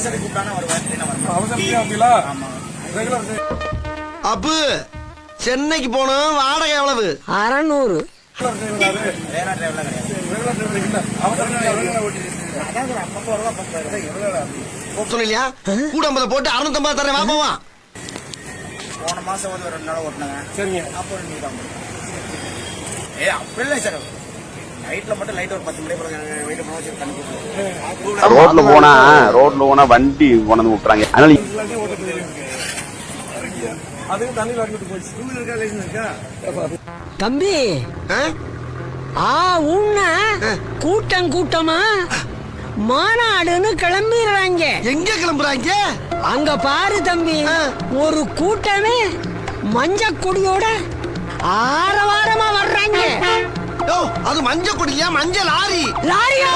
அவசர கூப்பிட்டானா அப்படிங்களா ரெகுலர் அப்பு சென்னைக்கு போனோம் வாடகை எவ்வளவு? அறநூறு. சொன்னியா கூட போட்டு அறுநூத்தம்பது தரேன் வா போவா போன மாசம் வந்து ஒரு ரெண்டு நாள் ஓட்டினாங்க சரிங்க. தான் ஏ அப்படி இல்லை சார். ரோட்ல போனா ரோட்ல போனா வண்டி கொண்டு விட்டுறாங்க. அதனால தம்பி. ஆ? உன்ன கூட்டம் கூட்டமா மாநாடுன்னு கிளம்பிடுறாங்க. எங்க கிளம்புறாங்க? அங்க பாரு தம்பி. ஒரு கூட்டமே மஞ்ச கொடியோட ஓ அது மஞ்சள் கொடியா மஞ்சள் லாரி. லாரியா?